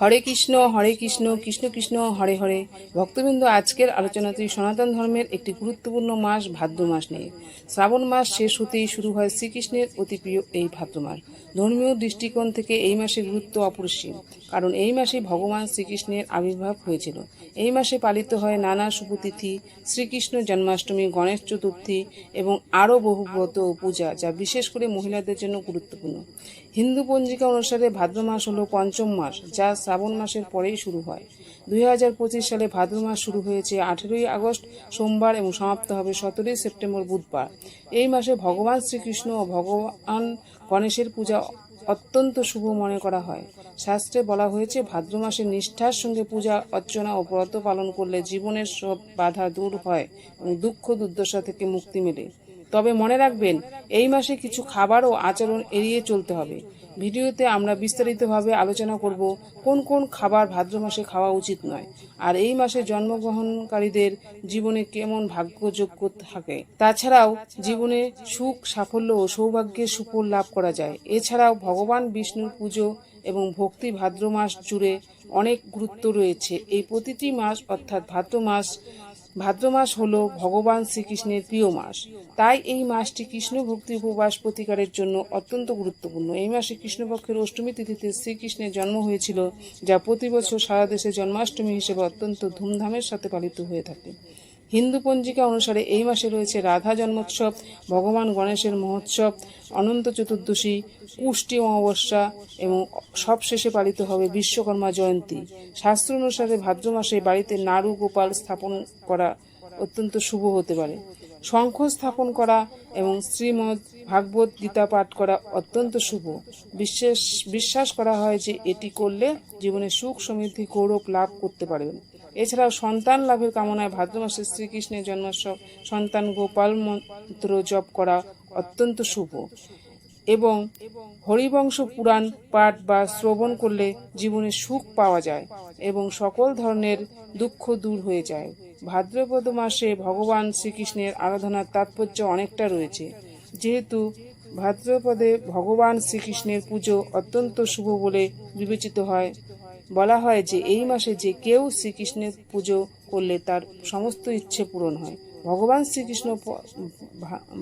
হরে কৃষ্ণ হরে কৃষ্ণ কৃষ্ণ কৃষ্ণ, হরে হরে। ভক্তবৃন্দ, আজকের আলোচনাটি সনাতন ধর্মের একটি গুরুত্বপূর্ণ মাস, ভাদ্র মাস নিয়ে। শ্রাবণ মাস শেষ হতেই শুরু হয় শ্রীকৃষ্ণের অতি প্রিয় এই ভাদ্র মাস। ধর্মীয় দৃষ্টিকোণ থেকে এই মাসের গুরুত্ব অপরিসীম, কারণ এই মাসে ভগবান শ্রীকৃষ্ণের আবির্ভাব হয়েছিল। এই মাসে পালিত হয় নানা শুভতিথি, শ্রীকৃষ্ণ জন্মাষ্টমী, গণেশ চতুর্থী এবং আরও বহু ব্রত পূজা, যা বিশেষ করে মহিলাদের জন্য গুরুত্বপূর্ণ। হিন্দু পঞ্জিকা অনুসারে ভাদ্র মাস হল পঞ্চম মাস, যা শ্রাবণ মাসের পরেই শুরু হয়। দুই হাজার পঁচিশ সালে ভাদ্র মাস শুরু হয়েছে আঠেরোই আগস্ট, সোমবার এবং সমাপ্ত হবে সতেরোই সেপ্টেম্বর বুধবার। এই মাসে ভগবান শ্রীকৃষ্ণ ও ভগবান গণেশের পূজা অত্যন্ত শুভ মনে করা হয়। শাস্ত্রে বলা হয়েছে, ভাদ্র মাসে নিষ্ঠার সঙ্গে পূজা, অর্চনা ও ব্রত পালন করলে জীবনের সব বাধা দূর হয় এবং দুঃখ দুর্দশা থেকে মুক্তি মেলে। তবে মনে রাখবেন, এই মাসে কিছু খাবার ও আচরণ এড়িয়ে চলতে হবে। ভিডিওতে আমরা বিস্তারিতভাবে আলোচনা করব কোন কোন খাবার ভাদ্র মাসে খাওয়া উচিত নয়, আর এই মাসে জন্মগ্রহণকারীদের জীবনে কেমন ভাগ্যযোগ্য থাকে। তাছাড়াও জীবনে সুখ, সাফল্য ও সৌভাগ্যের সুফল লাভ করা যায়। এছাড়াও ভগবান বিষ্ণুর পুজো এবং ভক্তি ভাদ্র মাস জুড়ে অনেক গুরুত্ব রয়েছে। এই প্রতিটি মাস অর্থাৎ ভাদ্র মাস ভাদ্র মাস হল ভগবান শ্রীকৃষ্ণের প্রিয় মাস। তাই এই মাসটি কৃষ্ণ ভক্তি উপবাস প্রতিকারের জন্য অত্যন্ত গুরুত্বপূর্ণ। এই মাসে কৃষ্ণপক্ষের অষ্টমী তিথিতে শ্রীকৃষ্ণের জন্ম হয়েছিল, যা প্রতি বছর সারা দেশে জন্মাষ্টমী হিসেবে অত্যন্ত ধুমধামের সাথে পালিত হয়ে থাকে। হিন্দু পঞ্জিকা অনুসারে এই মাসে রয়েছে রাধা জন্মোৎসব, ভগবান গণেশের মহোৎসব, অনন্ত চতুর্দশী পুষ্টি অমাবস্যা এবং সবশেষে পালিত হবে বিশ্বকর্মা জয়ন্তী। শাস্ত্র অনুসারে ভাদ্র মাসে বাড়িতে নাড়ু গোপাল স্থাপন করা অত্যন্ত শুভ হতে পারে। শঙ্খ স্থাপন করা এবং শ্রীমদ ভাগবত গীতা পাঠ করা অত্যন্ত শুভ। বিশ্বাস বিশ্বাস করা হয় যে এটি করলে জীবনে সুখ সমৃদ্ধি, গৌরব লাভ করতে পারবেন। এছাড়াও সন্তান লাভের কামনায় ভাদ্র মাসে শ্রীকৃষ্ণের জন্মোৎসব সন্তান গোপাল মন্ত্র জপ করা অত্যন্ত শুভ। এবং হরিবংশ পুরাণ পাঠ বা শ্রবণ করলে জীবনে সুখ পাওয়া যায় এবং সকল ধরনের দুঃখ দূর হয়ে যায়। ভাদ্রপদ মাসে ভগবান শ্রীকৃষ্ণের আরাধনার তাৎপর্য অনেকটা রয়েছে। যেহেতু ভাদ্রপদে ভগবান শ্রীকৃষ্ণের পুজো অত্যন্ত শুভ বলে বিবেচিত হয়, বলা হয় যে এই মাসে যে কেউ শ্রীকৃষ্ণের পুজো করলে তার সমস্ত ইচ্ছে পূরণ হয়। ভগবান শ্রীকৃষ্ণ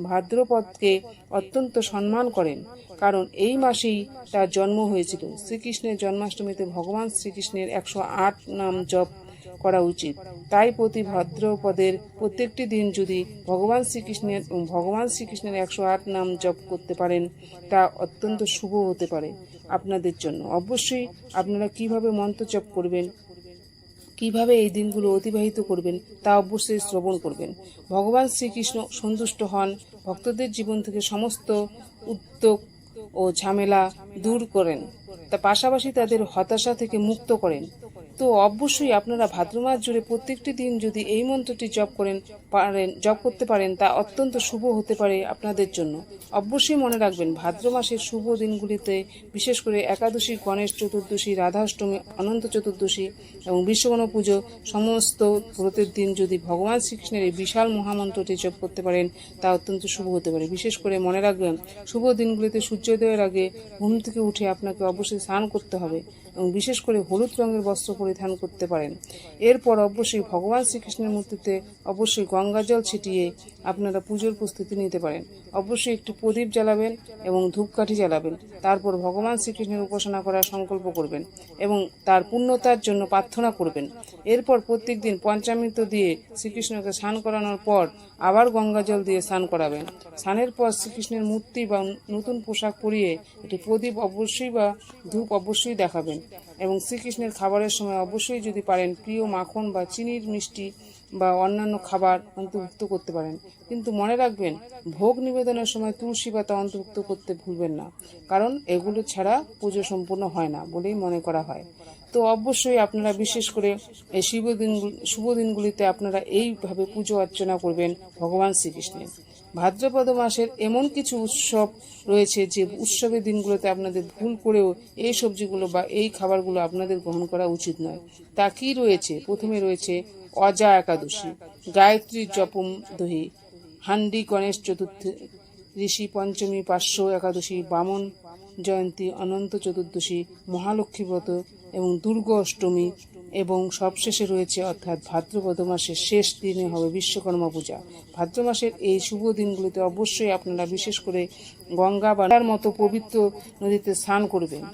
ভাদ্রপদকে অত্যন্ত সম্মান করেন। কারণ এই মাসেই তার জন্ম হয়েছিল। শ্রীকৃষ্ণের জন্মাষ্টমীতে ভগবান শ্রীকৃষ্ণের একশো আট নাম জপ করা উচিত। তাই প্রতি ভাদ্রপদের প্রত্যেকটি দিন যদি ভগবান শ্রীকৃষ্ণের ভগবান শ্রীকৃষ্ণের একশো আট নাম জপ করতে পারেন, তা অত্যন্ত শুভ হতে পারে আপনাদের জন্য। অবশ্যই আপনারা কীভাবে মন্ত্র জপ করবেন কীভাবে এই দিনগুলো অতিবাহিত করবেন তা অবশ্যই শ্রবণ করবেন। ভগবান শ্রীকৃষ্ণ সন্তুষ্ট হন, ভক্তদের জীবন থেকে সমস্ত উদ্যোগ ও ঝামেলা দূর করেন। তা পাশাপাশি তাদের হতাশা থেকে মুক্ত করেন। তো অবশ্যই আপনারা ভাদ্র মাস জুড়ে প্রত্যেকটি দিন যদি এই মন্ত্রটি জপ করেন, পারেন, জপ করতে পারেন, তা অত্যন্ত শুভ হতে পারে আপনাদের জন্য। অবশ্যই মনে রাখবেন, ভাদ্র মাসের শুভ দিনগুলিতে বিশেষ করে একাদশী, গণেশ চতুর্দশী, রাধাষ্টমী অনন্ত চতুর্দশী এবং বিশ্বকর্মা পুজো সমস্ত ব্রতের দিন যদি ভগবান শ্রীকৃষ্ণের এই বিশাল মহামন্ত্রটি জপ করতে পারেন, তা অত্যন্ত শুভ হতে পারে। বিশেষ করে মনে রাখবেন, শুভ দিনগুলিতে সূর্যোদয়ের আগে ঘুম থেকে উঠে আপনাকে অবশ্যই স্নান করতে হবে। বিশেষ করে হলুদ রঙের বস্ত্র পরিধান করতে পারেন। এরপর অবশ্যই ভগবান শ্রীকৃষ্ণের মূর্তিতে অবশ্যই গঙ্গা জল ছিটিয়ে আপনারা পুজোর প্রস্তুতি নিতে পারেন। অবশ্যই একটি প্রদীপ জ্বালাবেন এবং ধূপকাঠি জ্বালাবেন। তারপর ভগবান শ্রীকৃষ্ণের উপাসনা করার সংকল্প করবেন এবং তার পূর্ণতার জন্য প্রার্থনা করবেন। এরপর প্রত্যেক দিন পঞ্চামৃত দিয়ে শ্রীকৃষ্ণকে স্নান করানোর পর আবার গঙ্গা জল দিয়ে স্নান করাবেন। স্নানের পর শ্রীকৃষ্ণের মূর্তি বা নতুন পোশাক পরিয়ে একটি প্রদীপ অবশ্যই বা ধূপ অবশ্যই দেখাবেন এবং শ্রীকৃষ্ণের খাবারের সময় অবশ্যই যদি পারেন প্রিয় মাখন বা চিনির মিষ্টি বা অন্যান্য খাবার অন্তর্ভুক্ত করতে পারেন। কিন্তু মনে রাখবেন, ভোগ নিবেদনের সময় তুলসী পাতা অন্তর্ভুক্ত করতে ভুলবেন না। কারণ এগুলো ছাড়া পুজো সম্পূর্ণ হয় না বলেই মনে করা হয়। তো অবশ্যই আপনারা বিশেষ করে এই শুভ দিন, শুভ দিনগুলিতে আপনারা এইভাবে পুজো অর্চনা করবেন ভগবান শ্রীকৃষ্ণের। ভাদ্রপদ মাসের এমন কিছু উৎসব রয়েছে যে উৎসবের দিনগুলোতে আপনাদের ভুল করেও এই সবজিগুলো বা এই খাবারগুলো আপনাদের গ্রহণ করা উচিত নয়। তা কি রয়েছে? প্রথমে রয়েছে অজা একাদশী, গায়ত্রী জপম দহি, হান্ডি গণেশ চতুর্থী, ঋষি পঞ্চমী পার্শ্ব একাদশী, বামন জয়ন্তী, অনন্ত চতুর্দশী, মহালক্ষ্মী ব্রত এবং দুর্গ অষ্টমী এবং সবশেষে রয়েছে অর্থাৎ ভাদ্রপদ মাসের শেষ দিনে হবে বিশ্বকর্মা পূজা। ভাদ্র মাসের এই শুভ দিনগুলিতে অবশ্যই আপনারা বিশেষ করে গঙ্গা বা মতো পবিত্র নদীতে স্নান করবেন।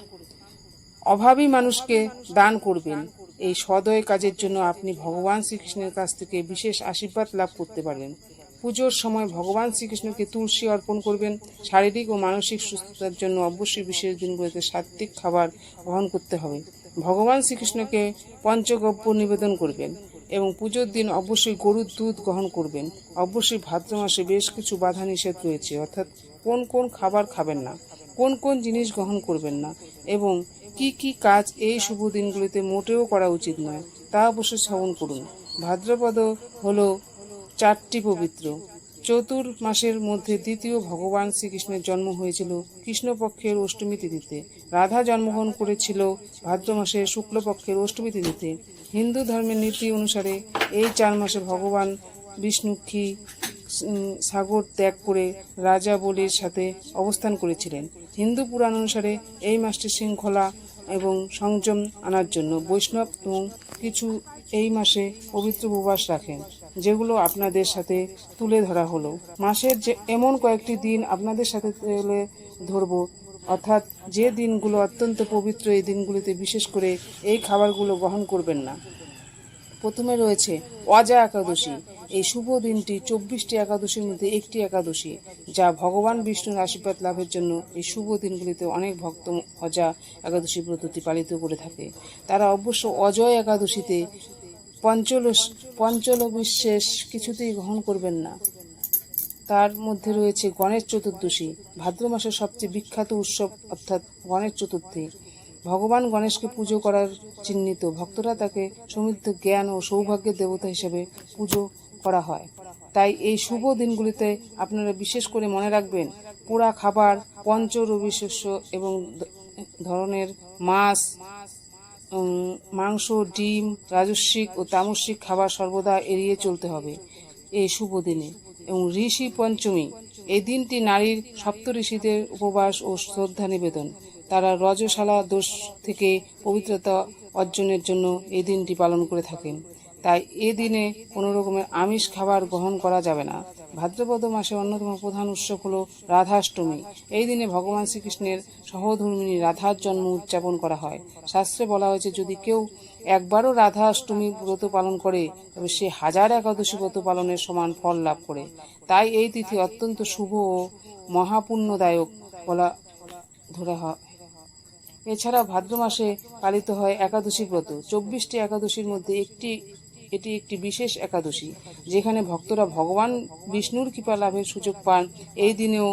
অভাবী মানুষকে দান করবেন। এই সদয় কাজের জন্য আপনি ভগবান শ্রীকৃষ্ণের কাছ থেকে বিশেষ আশীর্বাদ লাভ করতে পারবেন। পুজোর সময় ভগবান শ্রীকৃষ্ণকে তুলসী অর্পণ করবেন। শারীরিক ও মানসিক সুস্থতার জন্য অবশ্যই বিশেষ দিনগুলিতে সাত্বিক খাবার গ্রহণ করতে হবে। ভগবান শ্রীকৃষ্ণকে পঞ্চগব্য নিবেদন করবেন এবং পুজোর দিন অবশ্যই গরুর দুধ গ্রহণ করবেন। অবশ্যই ভাদ্র মাসে বেশ কিছু বাধা নিষেধ রয়েছে, অর্থাৎ কোন কোন খাবার খাবেন না, কোন কোন জিনিস গ্রহণ করবেন না এবং কি কি কাজ এই শুভ দিনগুলিতে মোটেও করা উচিত নয়, তা অবশ্যই শ্রবণ করুন। ভাদ্রপদ হলো চারটি পবিত্র। চতুর মাসের মধ্যে দ্বিতীয় ভগবান শ্রীকৃষ্ণের জন্ম হয়েছিল কৃষ্ণপক্ষের অষ্টমী তিথিতে। রাধা জন্মগ্রহণ করেছিল ভাদ্র মাসের শুক্লপক্ষের অষ্টমী তিথিতে। হিন্দু ধর্মের নীতি অনুসারে এই চার মাসে ভগবান বিষ্ণুক্ষী সাগর ত্যাগ করে রাজা বলির সাথে অবস্থান করেছিলেন। হিন্দু পুরাণ অনুসারে এই মাসটি শৃঙ্খলা এবং সংযম আনার জন্য বৈষ্ণব এবং কিছু এই মাসে পবিত্র উপবাস রাখেন। যেগুলো আপনাদের সাথে তুলে ধরা হলো। মাসের যে এমন কয়েকটি দিন আপনাদের সাথে তুলে ধরবো, অর্থাৎ যে দিনগুলো অত্যন্ত পবিত্র, এই দিনগুলিতে বিশেষ করে এই খাবারগুলো গ্রহণ করবেন না। প্রথমে রয়েছে অজা একাদশী। এই শুভ দিনটি চব্বিশটি একাদশীর মধ্যে একটি একাদশী, যা ভগবান বিষ্ণুর আশীর্বাদ লাভের জন্য এই শুভ দিনগুলিতে অনেক ভক্ত অজা একাদশী পদ্ধতি পালিত করে থাকে। তারা অবশ্য অজয় একাদশীতে পঞ্চল পঞ্চল বিশেষ কিছুতেই গ্রহণ করবেন না। তার মধ্যে রয়েছে গণেশ চতুর্দশী, ভাদ্র মাসের সবচেয়ে বিখ্যাত উৎসব, অর্থাৎ গণেশ চতুর্থী। ভগবান গণেশকে পুজো করার চিহ্নিত ভক্তরা তাকে সমৃদ্ধ জ্ঞান ও সৌভাগ্যের দেবতা হিসেবে পুজো করা হয়। তাই এই শুভ দিনগুলিতে আপনারা বিশেষ করে মনে রাখবেন, পোড়া খাবার পঞ্চ রবি শস্য এবং ধরনের মাছ মাংস, ডিম, রাজস্বিক ও তামসিক খাবার সর্বদা এড়িয়ে চলতে হবে এই শুভ দিনে। এবং ঋষি পঞ্চমী, এই দিনটি নারীর সপ্ত ঋষিদের উপবাস ও শ্রদ্ধা নিবেদন। তারা রজশালা দোষ থেকে পবিত্রতা অর্জনের জন্য এই দিনটি পালন করে থাকেন। তাই এ দিনে কোনো রকমের আমিষ খাবার গ্রহণ করা যাবে না। ভাদ্রপদ মাসে অন্যতম প্রধান উৎসব হল রাধাষ্টমী। এই দিনে ভগবান শ্রীকৃষ্ণের সহধর্মিনী রাধার জন্ম উদযাপন করা হয়। শাস্ত্রে বলা হয়েছে, যদি কেউ একবারও রাধা অষ্টমী ব্রত পালন করে, তবে সে হাজার একাদশী ব্রত পালনের সমান ফল লাভ করে। তাই এই তিথি অত্যন্ত শুভ ও মহাপুণ্যদায়ক বলা ধরা হয়। এছাড়া ভাদ্র মাসে পালিত হয় একাদশী ব্রত। চব্বিশটি একাদশীর মধ্যে একটি এটি একটি বিশেষ একাদশী, যেখানে ভক্তরা ভগবান বিষ্ণুর কৃপা লাভের সুযোগ পান। এই দিনেও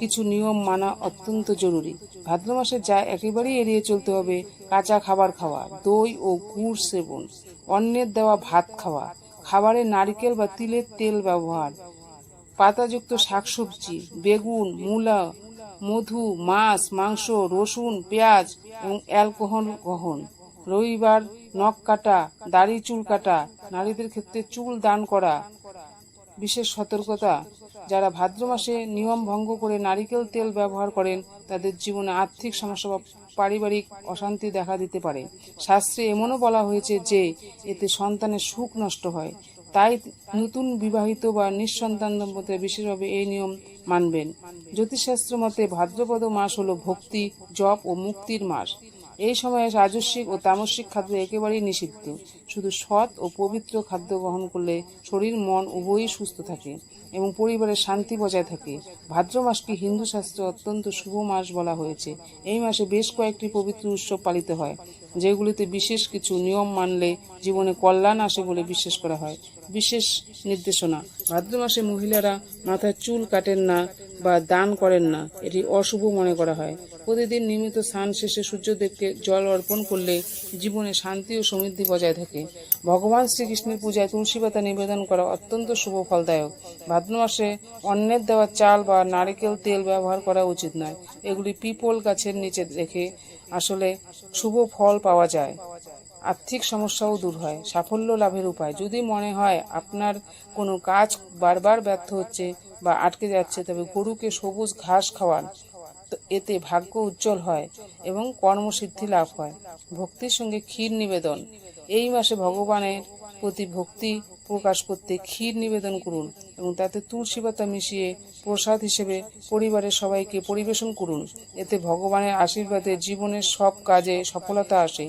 কিছু নিয়ম মানা অত্যন্ত জরুরি। ভাদ্র মাসে যা একেবারেই এড়িয়ে চলতে হবে, কাঁচা খাবার খাওয়া, দই ও গুড় সেবন অন্যের দেওয়া ভাত খাওয়া, খাবারে নারকেল বা তিলের তেল ব্যবহার, পাতাযুক্ত শাকসবজি, বেগুন, মূলা, মধু, মাছ, মাংস, রসুন, পেঁয়াজ এবং অ্যালকোহল গ্রহণ। রবিবার নখ কাটা, দাড়ি চুল কাটা, নারীদের ক্ষেত্রে চুল দান করা। বিশেষ সতর্কতা, যারা ভাদ্র মাসে নিয়ম ভঙ্গ করে নারিকেল তেল ব্যবহার করেন, তাদের জীবনে আর্থিক সমস্যা বা পারিবারিক অশান্তি দেখা দিতে পারে। শাস্ত্রে এমনও বলা হয়েছে যে, এতে সন্তানের সুখ নষ্ট হয়। তাই নতুন বিবাহিত বা নিঃসন্তান দম্পতিরা বিশেষভাবে এই নিয়ম মানবেন। জ্যোতিষশাস্ত্র মতে ভাদ্রপদ মাস হলো ভক্তি, জপ ও মুক্তির মাস। এই সময়ে রাজস্বিক ও তামসিক খাদ্য একেবারেই নিষিদ্ধ। শুধু সৎ ও পবিত্র খাদ্য গ্রহণ করলে শরীর, মন উভয়ই সুস্থ থাকে এবং পরিবারের শান্তি বজায় থাকে। ভাদ্র মাসকে হিন্দু শাস্ত্রে অত্যন্ত শুভ মাস বলা হয়েছে। এই মাসে বেশ কয়েকটি পবিত্র উৎসব পালিত হয়, যেগুলিতে বিশেষ কিছু নিয়ম মানলে জীবনে কল্যাণ আসে বলে বিশ্বাস করা হয়। বিশেষ নির্দেশনা। ভাদ্র মাসে মহিলারা মাথায় চুল কাটেন না বা দান করেন না, এটি অশুভ মনে করা হয়। প্রতিদিন নিয়মিত স্নান শেষে সূর্যদেবকে জল অর্পণ করলে জীবনে শান্তি ও সমৃদ্ধি বজায় থাকে। ভগবান শ্রীকৃষ্ণের পূজায় তুলসী পাতা নিবেদন করা অত্যন্ত শুভ ফলদায়ক। ভাদ্র মাসে অন্যের দেওয়া চাল বা নারিকেল তেল ব্যবহার করা উচিত নয়। এগুলি পিপল গাছের নিচে রেখে আসলে শুভ ফল পাওয়া যায়। আর্থিক সমস্যাও দূর হয়। সাফল্য লাভের উপায়। যদি মনে হয় আপনার কোনো কাজ বারবার ব্যর্থ হচ্ছে বা আটকে যাচ্ছে, তবে গরুকে সবুজ ঘাস খাওয়ান। এতে ভাগ্য উজ্জ্বল হয় এবং কর্মসিদ্ধি লাভ হয়। ভক্তির সঙ্গে ক্ষীর নিবেদন। এই মাসে ভগবানের প্রতি ভক্তি প্রকাশ করতে ক্ষীর নিবেদন করুন এবং তাতে তুলসী পাতা মিশিয়ে প্রসাদ হিসেবে পরিবারের সবাইকে পরিবেশন করুন। এতে ভগবানের আশীর্বাদে জীবনের সব কাজে সফলতা আসে।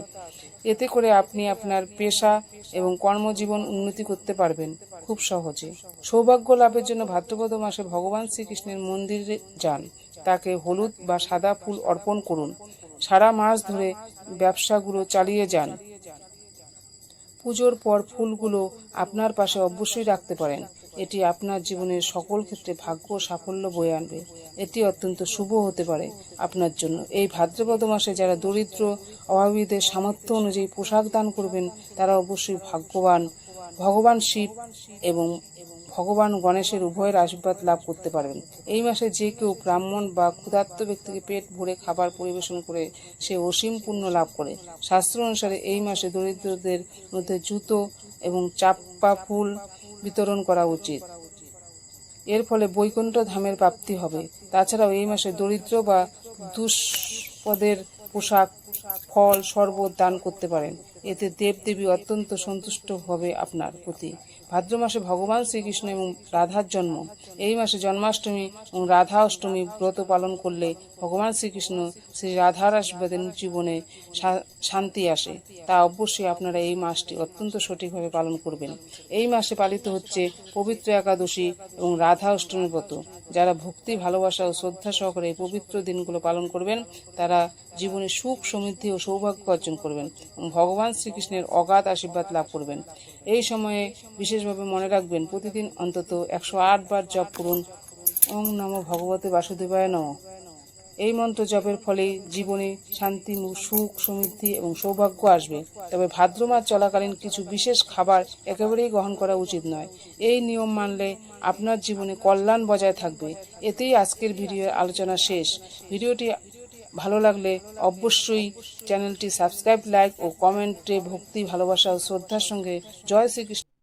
এতে করে আপনি আপনার পেশা এবং কর্মজীবন উন্নতি করতে পারবেন খুব সহজে। সৌভাগ্য লাভের জন্য ভাদ্রপদ মাসে ভগবান শ্রীকৃষ্ণের মন্দিরে যান। তাকে হলুদ বা সাদা ফুল অর্পণ করুন। সারা মাস ধরে ব্যবসাগুলো চালিয়ে যান। পুজোর পর ফুলগুলো আপনার পাশে অবশ্যই রাখতে পারেন। এটি আপনার জীবনের সকল ক্ষেত্রে ভাগ্য ও সাফল্য বয়ে আনবে। এটি অত্যন্ত শুভ হতে পারে আপনার জন্য। এই ভাদ্রপদ মাসে যারা দরিদ্র, অভাবীদের সামর্থ্য অনুযায়ী পোশাক দান করবেন, তারা অবশ্যই ভাগ্যবান। ভগবান শিব এবং ভগবান গণেশের উভয়ের আশীর্বাদ লাভ করতে পারবেন। এই মাসে যে কেউ ব্রাহ্মণ বা ক্ষুধার্ত ব্যক্তিকে পেট ভরে খাবার পরিবেশন করে, সে অসীম পুণ্য লাভ করে। শাস্ত্র অনুসারে এই মাসে দরিদ্রদের মধ্যে জুতো এবং চাপ্পা ফুল বিতরণ করা উচিত। এর ফলে বৈকুণ্ঠ ধামের প্রাপ্তি হবে। তাছাড়াও এই মাসে দরিদ্র বা দুষ্পদের পোশাক, ফল, শরবত দান করতে পারেন। এতে দেবদেবী অত্যন্ত সন্তুষ্ট হবে আপনার প্রতি। ভাদ্র মাসে ভগবান শ্রীকৃষ্ণ এবং রাধার জন্ম। এই মাসে জন্মাষ্টমী এবং রাধা অষ্টমী ব্রত পালন করলে ভগবান শ্রীকৃষ্ণ শ্রী রাধার আশীর্বাদে জীবনে শান্তি আসে। তা অবশ্যই আপনারা এই মাসটি অত্যন্ত সঠিকভাবে পালন করবেন। এই মাসে পালিত হচ্ছে পবিত্র একাদশী এবং রাধা অষ্টমী ব্রত। যারা ভক্তি, ভালোবাসা ও শ্রদ্ধা সহকারে এই পবিত্র দিনগুলো পালন করবেন, তারা জীবনে সুখ, সমৃদ্ধি ও সৌভাগ্য অর্জন করবেন। ভগবান শ্রীকৃষ্ণের অগাধ আশীর্বাদ লাভ করবেন। এই সময়ে বিশেষভাবে মনে রাখবেন, প্রতিদিন অন্তত একশো আট বার জপ করুন। ওং নম ভগবতে বাসুদেবায় নম। এই মন্ত্র জপের ফলে জীবনে শান্তি, সুখ, সমৃদ্ধি এবং সৌভাগ্য আসবে। তবে ভাদ্র মাস চলাকালীন কিছু বিশেষ খাবার একেবারেই গ্রহণ করা উচিত নয়। এই নিয়ম মানলে আপনার জীবনে কল্যাণ বজায় থাকবে। এতেই আজকের ভিডিওর আলোচনা শেষ। ভিডিওটি ভালো লাগলে অবশ্যই চ্যানেলটি সাবস্ক্রাইব, লাইক ও কমেন্টে ভক্তি, ভালোবাসা ও শ্রদ্ধার সঙ্গে জয় শ্রীকৃষ্ণ।